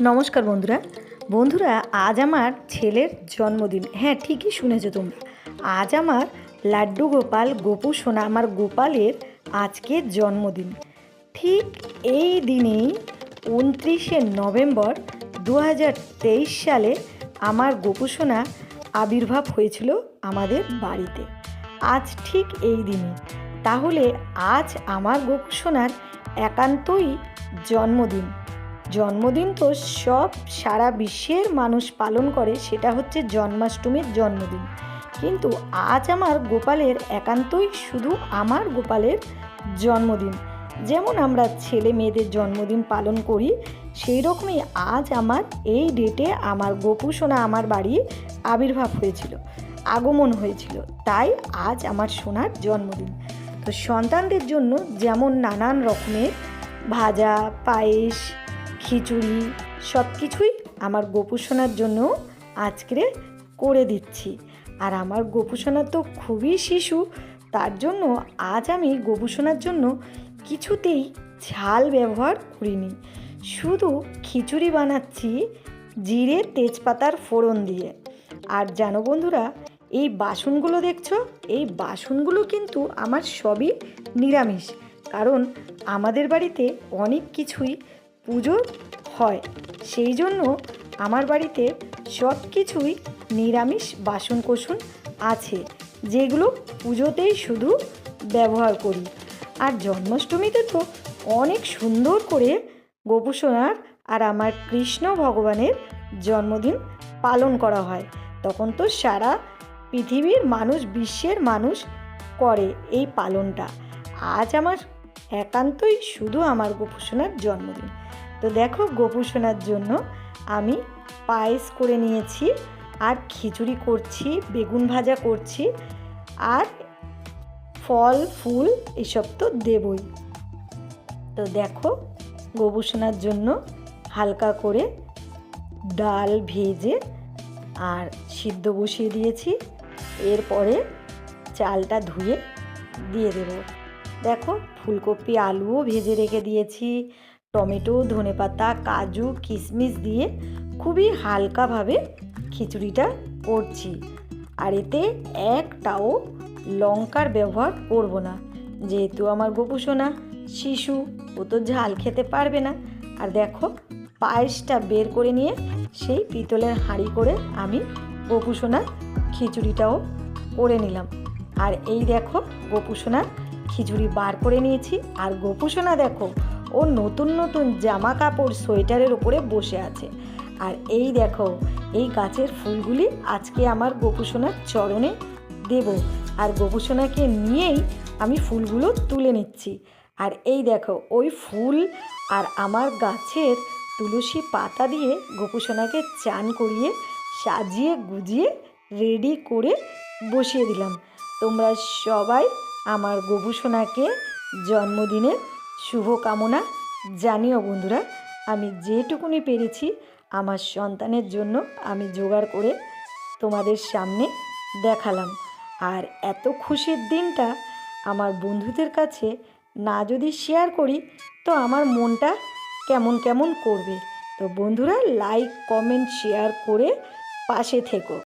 নমস্কার বন্ধুরা। বন্ধুরা, আজ আমার ছেলের জন্মদিন। হ্যাঁ ঠিকই শুনেছো তোমরা। আজ আমার লাড্ডু গোপাল, গোপু সোনা, আমার গোপালের আজকে জন্মদিন। ঠিক এই দিনেই উনত্রিশে নভেম্বর দু হাজার তেইশ সালে আমার গোপু সোনা আবির্ভাব হয়েছিল আমাদের বাড়িতে। আজ ঠিক এই দিনে। তাহলে আজ আমার গোপু সোনার একান্তই জন্মদিন। জন্মদিন তো সব সারা বিশ্বের মানুষ পালন করে, সেটা হচ্ছে জন্মাষ্টমীর জন্মদিন। কিন্তু আজ আমার গোপালের একান্তই শুধু আমার গোপালের জন্মদিন। যেমন আমরা ছেলে মেয়েদের জন্মদিন পালন করি, সেই রকমই আজ আমার এই ডেটে আমার গোপু সোনা আমার বাড়ি আবির্ভাব হয়েছিল, আগমন হয়েছিল। তাই আজ আমার সোনার জন্মদিন। তো সন্তানদের জন্য যেমন নানান রকমের ভাজা, পায়েস খিচুড়ি সব কিছুই আমার গোপুসোনার জন্য আজকে করে দিচ্ছি। আর আমার গোপুসোনা তো খুবই শিশু, তার জন্য আজ আমি গোপুসোনার জন্য কিছুতেই ঝাল ব্যবহার করিনি। শুধু খিচুড়ি বানাচ্ছি জিরে তেজপাতার ফোড়ন দিয়ে। আর জানো বন্ধুরা, এই বাসনগুলো দেখছ? এই বাসনগুলো কিন্তু আমার সবই নিরামিষ। কারণ আমাদের বাড়িতে অনেক কিছুই পুজো হয়। সেই জন্য আমার বাড়িতে সব কিছুই নিরামিষ বাসন কোসন আছে, যেগুলো পুজোতেই শুধু ব্যবহার করি। আর জন্মাষ্টমীতে তো অনেক সুন্দর করে গোপুসোনার আর আমার কৃষ্ণ ভগবানের জন্মদিন পালন করা হয়। তখন তো সারা পৃথিবীর মানুষ, বিশ্বের মানুষ করে এই পালনটা। আজ আমার একান্তই শুধু আমার গোপুসোনার জন্মদিন। তো দেখো গোপুসোনার জন্য আমি পায়েস করে নিয়েছি, আর খিচুড়ি করছি, বেগুন ভাজা করছি, আর ফল, ফুল এসব তো দেবই। তো দেখো গোপুসোনার জন্য হালকা করে ডাল ভেজে আর সিদ্ধ বসিয়ে দিয়েছি। এরপরে চালটা ধুয়ে দিয়ে দেবো। দেখো ফুলকপি, আলুও ভেজে রেখে দিয়েছি। টমেটো, ধনেপাতা, কাজু কিশমিশ দিয়ে খুবই হালকাভাবে খিচুড়িটা করছি। আর এতে একটাও লঙ্কার ব্যবহার করব না। যেহেতু আমার গোপুসোনা শিশু, ও তো ঝাল খেতে পারবে না। আর দেখো, পায়েসটা বের করে নিয়ে সেই পিতলের হাঁড়ি করে আমি গোপুসোনার খিচুড়িটাও করে নিলাম। আর এই দেখো গোপুসোনার খিচুড়ি বার করে নিয়েছি। আর গোপুসোনা দেখো ও নতুন নতুন জামা কাপড় সোয়েটারের উপরে বসে আছে। আর এই দেখো, এই গাছের ফুলগুলি আজকে আমার গোপুসোনার চরণে দেব। আর গোপুসোনাকে নিয়েই আমি ফুলগুলো তুলে নিচ্ছি। আর এই দেখো, ওই ফুল আর আমার গাছের তুলসী পাতা দিয়ে গোপুসোনাকে চান করিয়ে, সাজিয়ে, গুজিয়ে, রেডি করে বসিয়ে দিলাম। তোমরা সবাই আমার গোপুসোনাকে জন্মদিনের শুভকামনা। জানিও বন্ধুরা, আমি যেটুকুনি পেরেছি আমার সন্তানের জন্য আমি জোগাড় করে তোমাদের সামনে দেখালাম। আর এত খুশির দিনটা আমার বন্ধুদের কাছে না যদি শেয়ার করি, তো আমার মনটা কেমন কেমন করবে? তো বন্ধুরা লাইক কমেন্ট শেয়ার করে পাশে থেকো।